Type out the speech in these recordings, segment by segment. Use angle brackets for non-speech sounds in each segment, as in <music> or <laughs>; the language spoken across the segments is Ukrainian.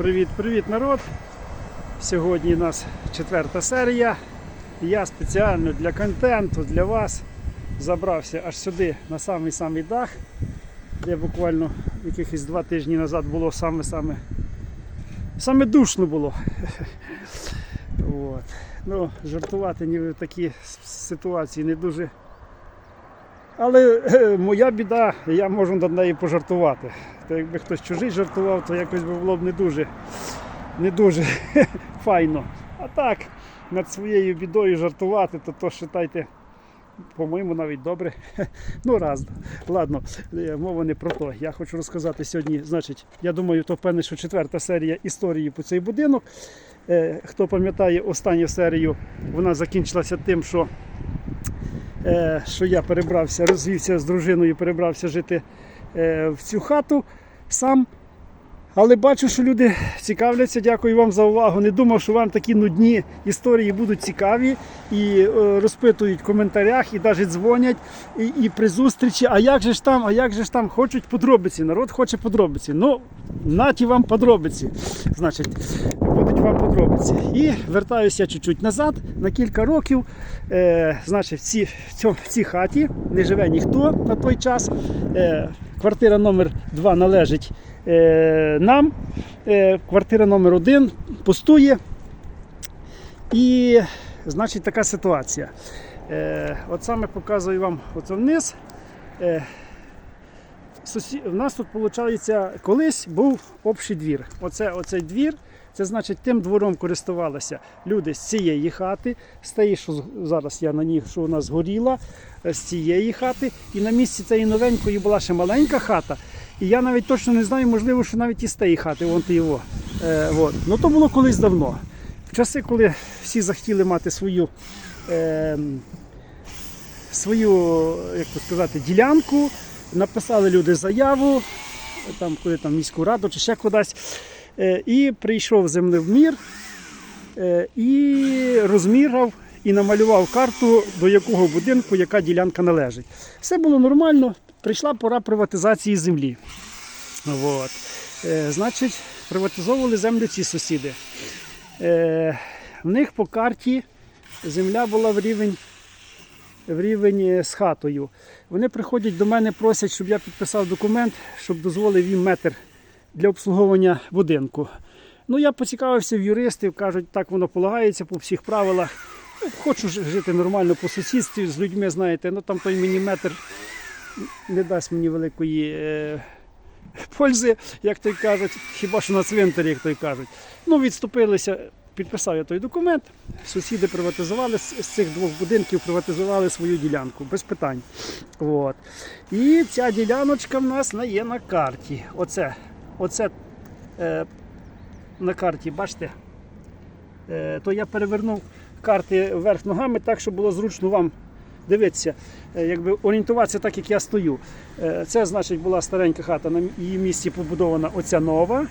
Привіт-привіт, народ! Сьогодні у нас четверта серія. Я спеціально для контенту, для вас забрався аж сюди на самий-самий дах, де буквально якихось два тижні назад було саме-саме саме душно було. <laughs> От. Ну, жартувати ні в такій ситуації не дуже. Але е, моя біда, я можу над нею пожартувати. То якби хтось чужий жартував, то якось би було б не дуже, не дуже <laughs> файно. А так, над своєю бідою жартувати, то то вважайте, по-моєму, навіть добре. <laughs> Ну, раз. Ладно, е, мова не про то. Я хочу розказати сьогодні, значить, я думаю, то певне, що четверта серія історії по цей будинок. Е, Хто пам'ятає останню серію, вона закінчилася тим, що що я перебрався, розвівся з дружиною, перебрався жити е, в цю хату сам. Але бачу, що люди цікавляться. Дякую вам за увагу. Не думав, що вам такі нудні історії будуть цікаві і е, розпитують в коментарях, і навіть дзвонять, і, і при зустрічі. А як же ж там, а як же ж там хочуть подробиці? Народ хоче подробиці. Ну, наті вам подробиці. Значить, вам подробиці. І вертаюся чуть-чуть назад на кілька років. Е, значить, в, ці, в, цій хаті не живе ніхто на той час. Е, квартира номер 2 належить е, нам. Е, квартира номер 1 пустує. І, значить, така ситуація. Е, от саме показую вам оце вниз. Е. У нас тут, виходить, колись був общий двір. Оце, оцей двір, це значить тим двором користувалися люди з цієї хати, з тієї, що зараз я на ній, що нас згоріла, е, з цієї хати. І на місці цієї новенької була ще маленька хата. І я навіть точно не знаю, можливо, що навіть із тієї хати, вон його. Е, от. Ну то було колись давно. В часи, коли всі захотіли мати свою. Е, свою, як то сказати, ділянку, написали люди заяву, там, куди там міську раду чи ще кудись. Е, І прийшов землевмір е, і розміряв і намалював карту, до якого будинку яка ділянка належить. Все було нормально, прийшла пора приватизації землі. От. Е, Значить, приватизовували землю ці сусіди. В них по карті земля була в рівень в рівень з хатою. Вони приходять до мене, просять, щоб я підписав документ, щоб дозволив їм метр для обслуговування будинку. Ну, я поцікавився в юристів, кажуть, так воно полагається по всіх правилах. Хочу жити нормально по сусідстві з людьми, знаєте, ну там той мені метр не дасть мені великої е, пользи, як той кажуть, хіба що на цвинтарі, як той кажуть. Ну, відступилися, підписав я той документ. Сусіди приватизували з цих двох будинків, приватизували свою ділянку без питань. От. І ця діляночка в нас є на карті. Оце, оце е, на карті, бачите? Е, то я перевернув карти вверх ногами так, щоб було зручно вам дивитися, е, якби орієнтуватися так, як я стою. Е, Це значить була старенька хата, на її місці побудована оця нова.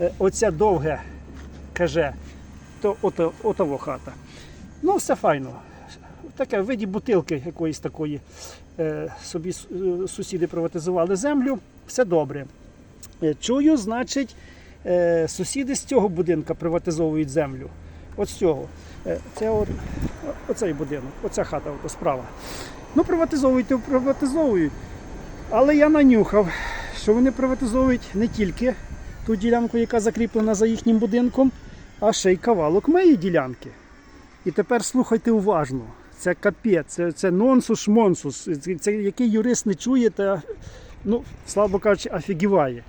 Е, Оця довге каже, то ото, отово хата. Ну, все файно. Таке в виді бутилки якоїсь такої. Е, Собі е, сусіди приватизували землю, все добре. Е, Чую, значить, е, сусіди з цього будинка приватизовують землю. От з цього. Е, Це от, оцей будинок, оця хата ото справа. Ну, приватизовують, приватизовують. Але я нанюхав, що вони приватизовують не тільки ту ділянку, яка закріплена за їхнім будинком, а ще й кавалок моєї ділянки. І тепер слухайте уважно. Це капець, це, це нонсус шмонсус. Це, це який юрист не чує, та, ну, слабо кажучи, офігіває.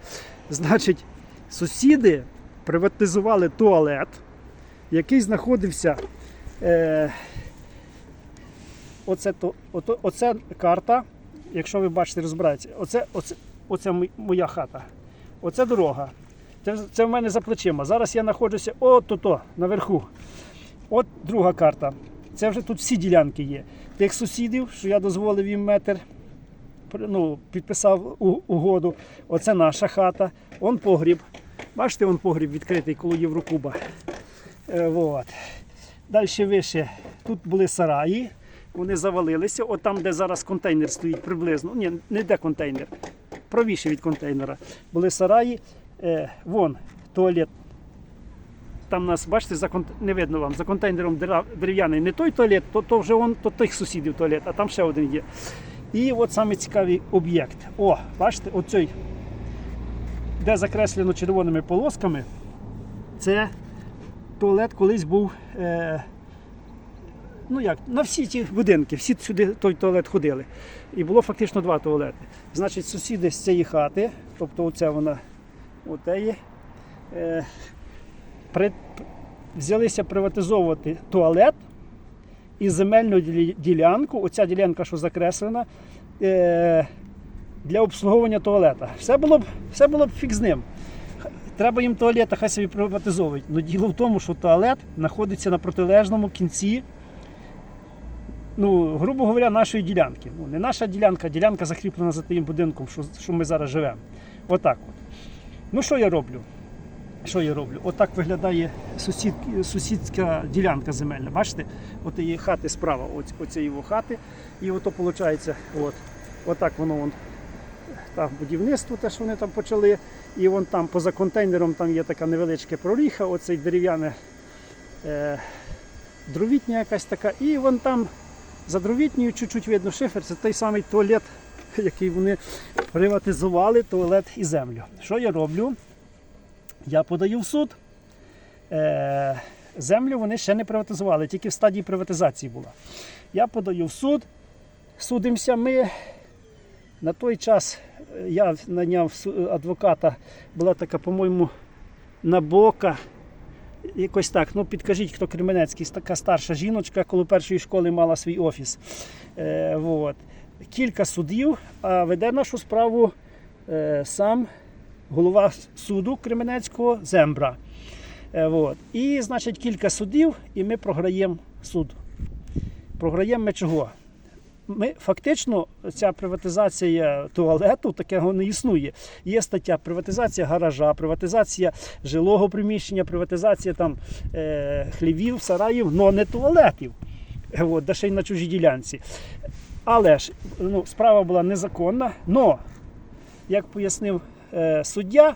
Значить, сусіди приватизували туалет, який знаходився. Е, оце, то, ото, оце карта, якщо ви бачите, розбирається. Оце, оце, оце моя хата. Оце дорога. Це, це в мене за плечима. Зараз я знаходжуся от-то, наверху. От друга карта. Це вже тут всі ділянки є. Тих сусідів, що я дозволив їм метр, ну, підписав угоду. Оце наша хата. Он погріб. Бачите, он погріб відкритий коло Єврокуба. Е, вот. Далі вище. Тут були сараї. Вони завалилися. От там, де зараз контейнер стоїть приблизно. Ні, не де контейнер. Правіше від контейнера. Були сараї. Е, вон, туалет. Там нас, бачите, за кон... не видно вам, за контейнером дерев'яний не той туалет, то, то вже он, то тих сусідів туалет, а там ще один є. І от саме цікавий об'єкт. О, бачите, оцей, де закреслено червоними полосками, це туалет колись був. Е... Ну як, на всі ті будинки, всі сюди той туалет ходили. І було фактично два туалети. Значить, сусіди з цієї хати, тобто оця вона отеє, е, при, взялися приватизовувати туалет і земельну ділянку, оця ділянка, що закреслена, е, для обслуговування туалета. Все було б, все було б фік з ним. Треба їм туалет, хай собі приватизовують. Но діло в тому, що туалет знаходиться на протилежному кінці ну, грубо говоря, нашої ділянки. Ну, не наша ділянка, а ділянка закріплена за тим будинком, що, що ми зараз живемо. Отак от. Ну, що я роблю? Що я роблю? Отак виглядає сусід, сусідська ділянка земельна. Бачите? От її хати справа, ось, оце його хати. І ото виходить, от, отак воно вон, там будівництво, те, що вони там почали. І вон там поза контейнером там є така невеличка проріха, оцей дерев'яне е, дровітня якась така. І вон там за дровітнею чуть-чуть видно шифер, це той самий туалет, <laughs> який вони приватизували, туалет і землю. Що я роблю? Я подаю в суд. Е, землю вони ще не приватизували, тільки в стадії приватизації була. Я подаю в суд, судимося ми. На той час е, я наняв адвоката, була така, по-моєму, набока. Якось так, ну підкажіть, хто Кременецький, така старша жіночка, коли першої школи мала свій офіс. Е, вот. Кілька судів, а веде нашу справу е, сам голова суду Кременецького Зембра. Е, вот. І, значить, кілька судів, і ми програємо суд. Програємо ми чого? Ми фактично ця приватизація туалету такого не існує. Є стаття приватизація гаража, приватизація жилого приміщення, приватизація там е, хлівів, сараїв, але не туалетів. Е, От, да ще й на чужій ділянці. Але ж ну, справа була незаконна. Но, як пояснив суддя,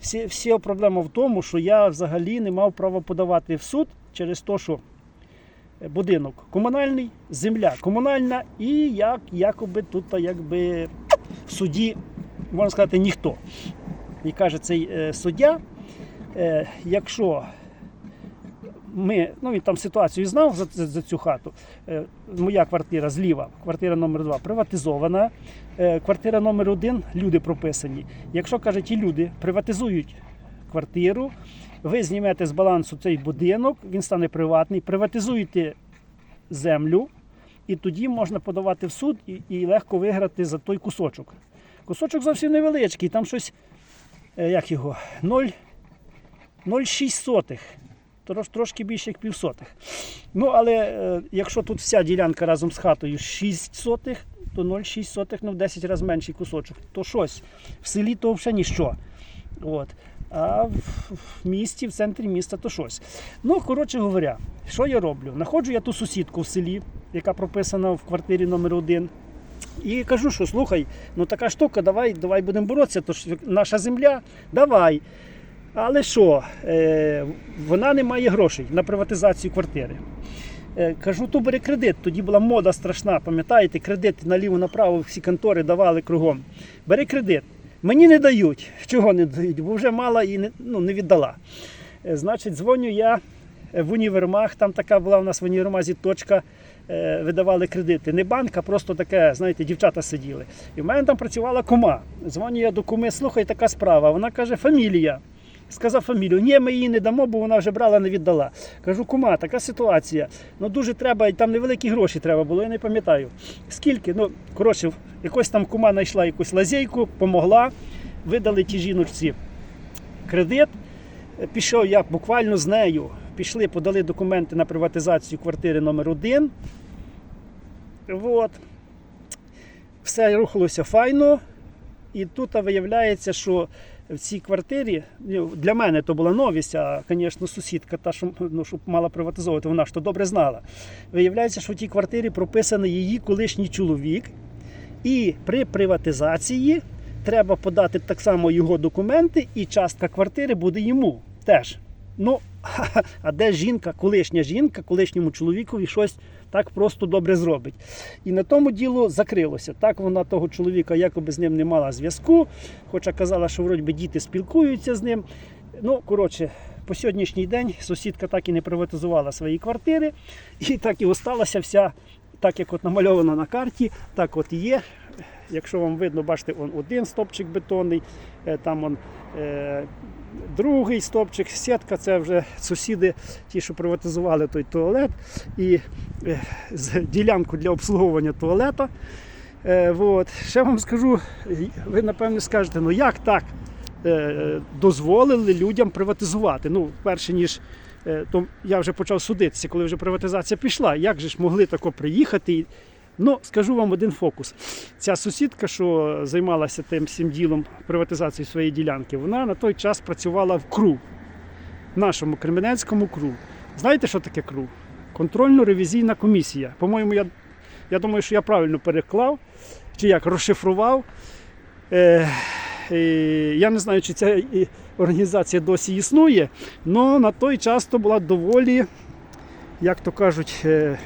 всі, вся проблема в тому, що я взагалі не мав права подавати в суд через те, що будинок комунальний, земля комунальна, і як якоби тут якби в суді, можна сказати, ніхто. І каже цей е, суддя, е, якщо ми, ну він там ситуацію знав за, за, за цю хату. Е, моя квартира зліва, квартира номер 2 приватизована. Е, квартира номер 1 люди прописані. Якщо каже, ті люди приватизують квартиру, ви знімете з балансу цей будинок, він стане приватний, приватизуєте землю, і тоді можна подавати в суд і, і легко виграти за той кусочок. Кусочок зовсім невеличкий, там щось, е, як його, 0, 0,6 сотих. Трош, трошки більше як півсотих. Ну, але е, якщо тут вся ділянка разом з хатою 6 сотих, то 0,6 сотих, ну в 10 разів менший кусочок. То щось. В селі то взагалі ніщо. От. А в, в місті, в центрі міста, то щось. Ну, коротше говоря, що я роблю? Находжу я ту сусідку в селі, яка прописана в квартирі номер 1 і кажу, що слухай, ну така штука, давай, давай будемо боротися, то ж наша земля, давай. Але що, е, вона не має грошей на приватизацію квартири. Е, кажу, то бери кредит. Тоді була мода страшна, пам'ятаєте, кредит наліво-направо всі контори давали кругом. Бери кредит. Мені не дають. Чого не дають? Бо вже мала і не, ну, не віддала. Е, значить, дзвоню я в універмаг, там така була у нас в універмазі точка, видавали кредити. Не банк, а просто таке, знаєте, дівчата сиділи. І в мене там працювала кума. Дзвоню я до куми, слухай, така справа. Вона каже, фамілія. Сказав фамілію, ні, ми її не дамо, бо вона вже брала, не віддала. Кажу, кума, така ситуація. Ну дуже треба, там невеликі гроші треба було, я не пам'ятаю. Скільки? Ну, коротше, якось там кума знайшла якусь лазейку, помогла, видали ті жіночці кредит. Пішов я буквально з нею. Пішли, подали документи на приватизацію квартири номер 1 От. Все рухалося файно. І тут виявляється, що в цій квартирі ну, для мене то була новість, а, звісно, сусідка, та, що, ну, що мала приватизовувати, вона ж то добре знала. Виявляється, що в тій квартирі прописаний її колишній чоловік, і при приватизації треба подати так само його документи, і частка квартири буде йому теж. Ну, <laughs> а де жінка, колишня жінка, колишньому чоловікові щось так просто добре зробить. І на тому діло закрилося. Так вона того чоловіка якоби з ним не мала зв'язку, хоча казала, що вроді діти спілкуються з ним. Ну, коротше, по сьогоднішній день сусідка так і не приватизувала свої квартири, і так і осталася вся, так як от намальовано на карті, так от і є. Якщо вам видно, бачите, он один стопчик бетонний, е, там он, е, другий стопчик, сітка це вже сусіди, ті, що приватизували той туалет, і е, ділянку для обслуговування туалета. Е, вот. Ще вам скажу, ви напевне скажете, ну як так е, дозволили людям приватизувати? Ну, перше ніж е, то я вже почав судитися, коли вже приватизація пішла. Як же ж могли тако приїхати? Ну, скажу вам один фокус. Ця сусідка, що займалася тим всім ділом приватизації своєї ділянки, вона на той час працювала в КРУ, в нашому Кременецькому КРУ. Знаєте, що таке КРУ? Контрольно-ревізійна комісія. По-моєму, я, я думаю, що я правильно переклав, чи як розшифрував. Е, е, я не знаю, чи ця е, організація досі існує, але на той час то була доволі, як то кажуть, е,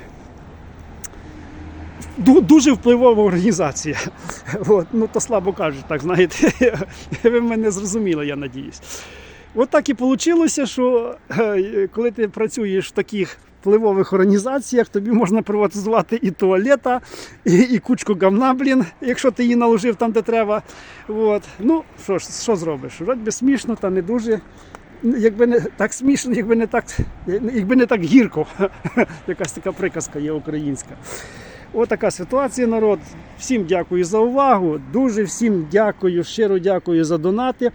дуже впливова організація. <laughs> От, ну то слабо кажуть, так знаєте. <laughs> Ви мене зрозуміли, я надіюсь. От так і вийшло, що е, коли ти працюєш в таких впливових організаціях, тобі можна приватизувати і туалета, і, і кучку гамна, блін, якщо ти її наложив там, де треба. От. Ну, що ж, що зробиш? Вроді смішно, та не дуже. Якби не так смішно, якби не так, якби не так гірко. <laughs> Якась така приказка є українська. Отака ситуація, народ. Всім дякую за увагу. Дуже всім дякую, щиро дякую за донати.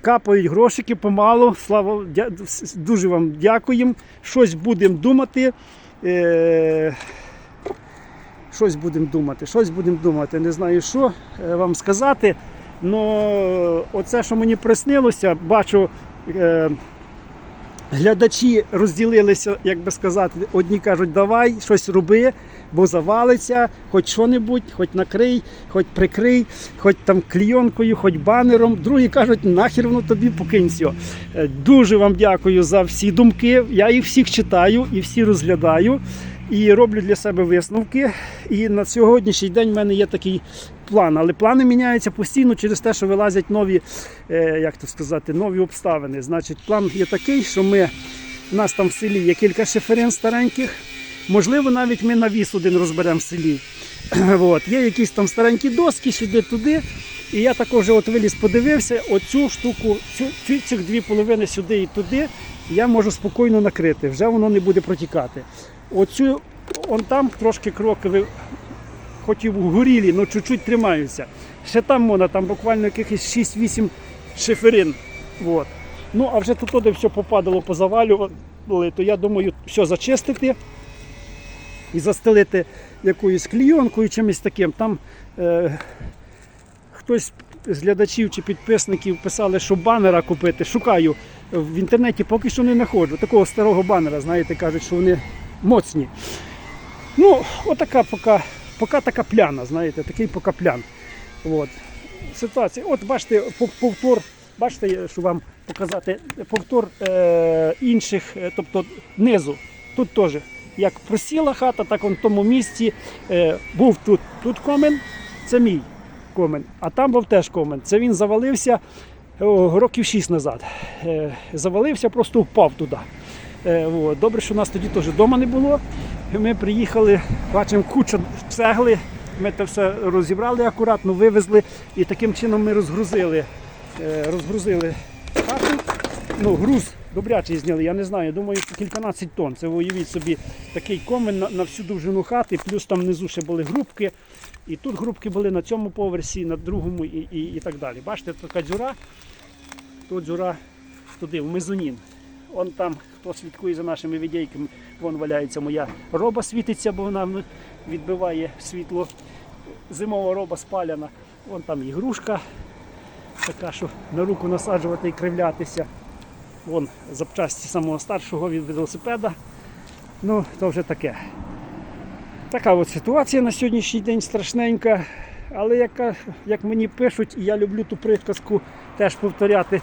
Капають грошики помалу. Слава, дя- дуже вам дякуємо. Щось будемо думати. Е, щось будемо думати, щось будемо думати. Не знаю, що е, вам сказати. Но оце, що мені приснилося, бачу. Е, Глядачі розділилися, як би сказати, одні кажуть, давай щось роби, бо завалиться, хоч що-небудь, хоч накрий, хоч прикрий, хоч там клійонкою, хоч банером. Другі кажуть, нахер воно тобі покинь все. Е, Дуже вам дякую за всі думки. Я їх всіх читаю і всі розглядаю. І роблю для себе висновки. І на сьогоднішній день в мене є такий план. Але плани міняються постійно через те, що вилазять нові, е, як то сказати, нові обставини. Значить, план є такий, що ми у нас там в селі є кілька шиферин стареньких. Можливо, навіть ми навіс один розберемо в селі. <clears throat> От. Є якісь там старенькі доски, сюди-туди. І я також от виліз, подивився, оцю штуку, цю, цю, цих дві половини сюди і туди я можу спокійно накрити, вже воно не буде протікати. Оцю, он там трошки кроки хоч і вгорілі, але чуть-чуть тримаються. Ще там можна, там буквально якихось 6-8 шиферин. От. Ну, а вже тут де все попадало, позавалювали, то я думаю, все зачистити і застелити якоюсь клійонкою, чимось таким. Там е, хтось з глядачів чи підписників писали, що банера купити. Шукаю в інтернеті, поки що не знаходжу. Такого старого банера, знаєте, кажуть, що вони моцні. Ну, отака поки, поки така пляна, знаєте, такий поки плян. От. Ситуація. От бачите, повтор, бачите, що вам показати повтор е, інших, е, тобто низу. Тут теж. Як просіла хата, так он в тому місці е, був тут, тут комен, це мій комен, а там був теж комен. Це він завалився о, років 6 назад. Е, завалився, просто впав туди. Е, от. Добре, що нас тоді теж вдома не було. Ми приїхали, бачимо кучу цегли. Ми це все розібрали акуратно, вивезли і таким чином ми розгрузили, е, розгрузили хату. Ну, груз добрячий зняли, я не знаю, думаю, кільканадцять тонн. Це уявіть собі такий комен на, на всю довжину хати, плюс там внизу ще були грубки. І тут грубки були на цьому поверсі, на другому і, і, і так далі. Бачите, така дзюра, тут дзюра туди, в мезонін. Он там, хто слідкує за нашими відейками, вон валяється моя роба світиться, бо вона відбиває світло. Зимова роба спаляна. Вон там ігрушка, така, що на руку насаджувати і кривлятися. Вон запчасті самого старшого від велосипеда. Ну, то вже таке. Така от ситуація на сьогоднішній день страшненька. але яка, як мені пишуть, і я люблю ту приказку теж повторяти.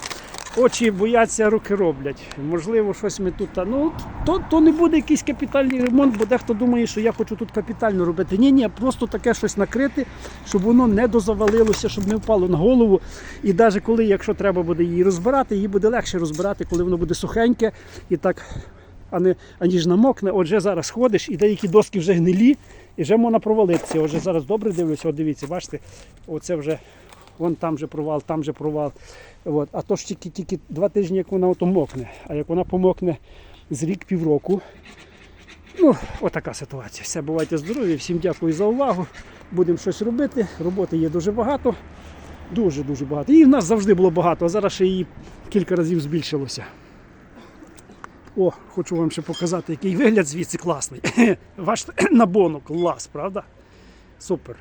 Очі бояться, руки роблять. Можливо, щось ми тут. Ну, то, то не буде якийсь капітальний ремонт, бо дехто думає, що я хочу тут капітально робити. Ні, ні, просто таке щось накрити, щоб воно не дозавалилося, щоб не впало на голову. І навіть коли, якщо треба буде її розбирати, її буде легше розбирати, коли воно буде сухеньке і так, а не аніж намокне. Отже, зараз ходиш, і деякі доски вже гнилі, і вже можна провалитися. Отже, зараз добре дивлюся, от дивіться, бачите, оце вже. Вон там вже провал, там же провал. От. А то ж тільки, тільки два тижні, як вона ото мокне. А як вона помокне з рік півроку. Ну, отака ситуація. Все, бувайте здорові, всім дякую за увагу. Будемо щось робити. Роботи є дуже багато. Дуже-дуже багато. І в нас завжди було багато, а зараз ще її кілька разів збільшилося. О, хочу вам ще показати, який вигляд звідси класний. Бачите, на бону клас, правда? Супер.